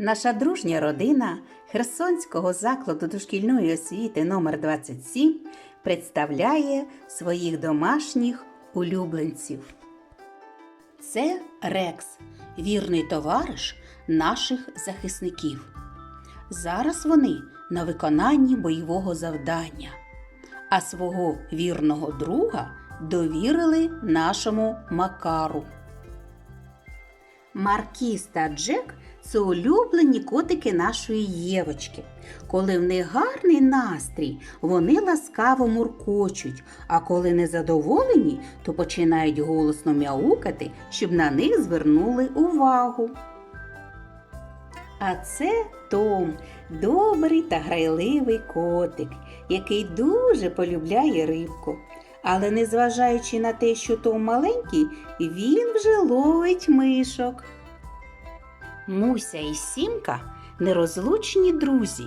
Наша дружня родина Херсонського закладу дошкільної освіти номер 27 представляє своїх домашніх улюбленців. Це Рекс, вірний товариш наших захисників. Зараз вони на виконанні бойового завдання, а свого вірного друга довірили нашому Макару. Маркіс та Джек це улюблені котики нашої Євочки. Коли в них гарний настрій, вони ласкаво муркочуть, а коли незадоволені, то починають голосно мяукати, щоб на них звернули увагу. А це Том, добрий та грайливий котик, який дуже полюбляє рибку. Але незважаючи на те, що Том маленький, він вже ловить мишок. Муся і Сімка нерозлучні друзі.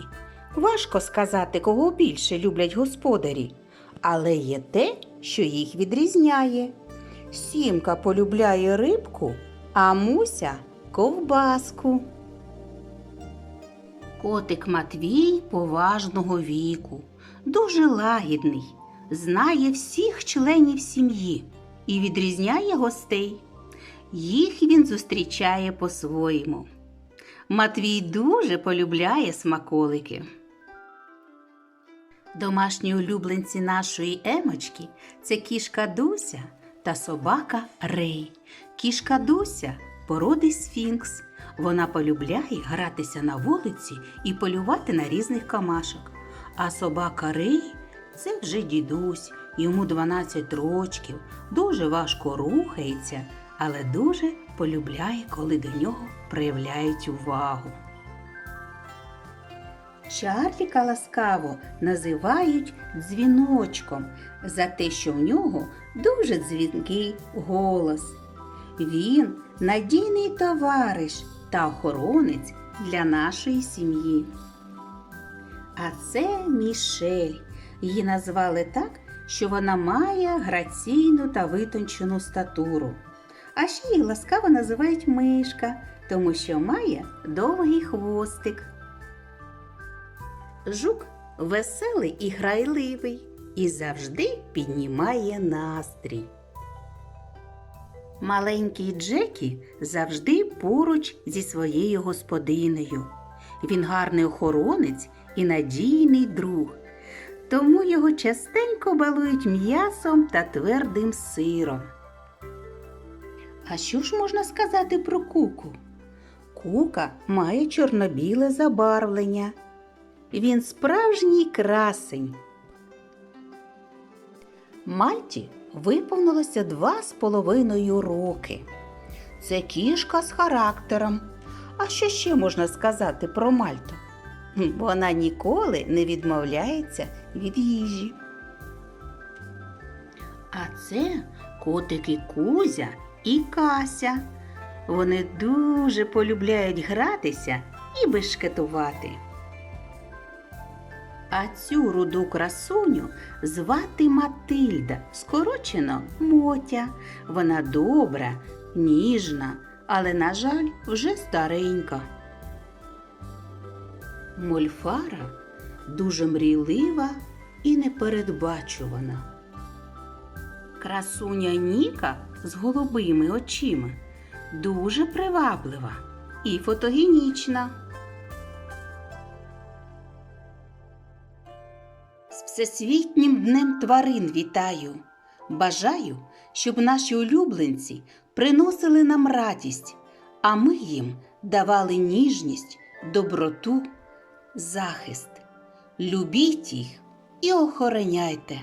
Важко сказати, кого більше люблять господарі, але є те, що їх відрізняє. Сімка полюбляє рибку, а Муся ковбаску. Котик Матвій поважного віку, дуже лагідний, знає всіх членів сім'ї і відрізняє гостей. Їх він зустрічає по-своєму. Матвій дуже полюбляє смаколики. Домашні улюбленці нашої емочки це кішка Дуся та собака Рей. Кішка Дуся породи сфінкс. Вона полюбляє гратися на вулиці і полювати на різних камашок. А собака Рей це вже дідусь, йому 12 рочків, дуже важко рухається, але дуже полюбляє, коли до нього проявляють увагу. Чарліка ласкаво називають дзвіночком за те, що в нього дуже дзвінкий голос. Він надійний товариш та охоронець для нашої сім'ї. А це Мішель. Її назвали так, що вона має граційну та витончену статуру. А ще її ласкаво називають мишка, тому що має довгий хвостик. Жук веселий і грайливий і завжди піднімає настрій. Маленький Джекі завжди поруч зі своєю господинею. Він гарний охоронець і надійний друг, тому його частенько балують м'ясом та твердим сиром. А що ж можна сказати про куку? Кука має чорно-біле забарвлення. Він справжній красень. Мальті виповнилося два з половиною роки. Це кішка з характером. А що ще можна сказати про Мальту? Вона ніколи не відмовляється від їжі. А це котики Кузя і Кася. Вони дуже полюбляють гратися і бешкетувати. А цю руду красуню звати Матильда, скорочено Мотя. Вона добра, ніжна, але, на жаль, вже старенька. Мольфара дуже мрійлива і непередбачувана. Красуня Ніка з голубими очима дуже приваблива і фотогенічна. З Всесвітнім днем тварин вітаю. Бажаю, щоб наші улюбленці приносили нам радість, а ми їм давали ніжність, доброту, захист. Любіть їх і охороняйте.